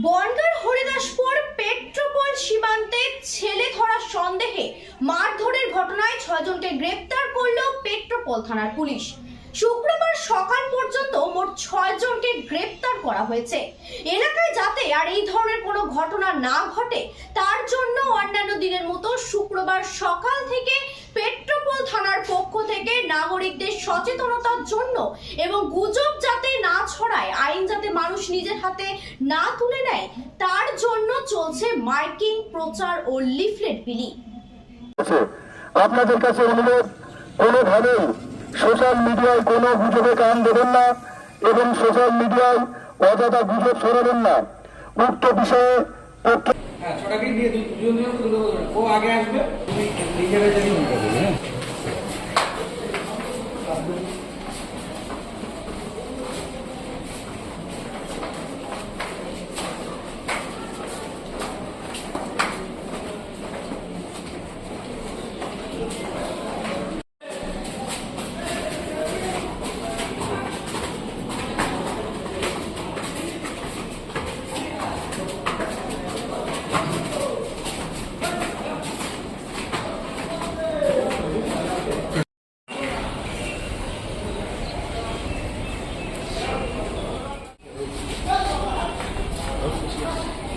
বনগাঁর হরিদাসপুর পেট্রোপল সীমান্তে ছেলে ধরা সন্দেহে মারধরের ঘটনায় ছয়জনকে গ্রেপ্তার করল পেট্রোপল থানার পুলিশ। শুক্রবার সকাল পর্যন্ত মোট ছয় জনকে গ্রেপ্তার করা হয়েছে। এলাকায় যাতে আর এই ধরনের কোনো ঘটনা না ঘটে, তার জন্য অন্যান্য দিনের মতো শুক্রবার সকাল থেকে পেট্রোপল থানার পক্ষ থেকে নাগরিকদের সচেতনতার জন্য এবং গুজব যাতে না আইন যাতে মানুষ নিজের হাতে না তুলে নেয় তার জন্য চলছে মাইকিং প্রচার ও লিফলেট বিলি। আপনাদের কাছে অনুরোধ কোনোভাবেই সোশ্যাল মিডিয়ায় কোনো গুজবে কান দেবেন না এবং সোশ্যাল মিডিয়ায় অযথা গুজব ছড়াবেন না। উক্ত বিষয়ে তথ্য হ্যাঁ ছটাকে দিয়ে দুজন ও আগে আসবে নিজেরা জানি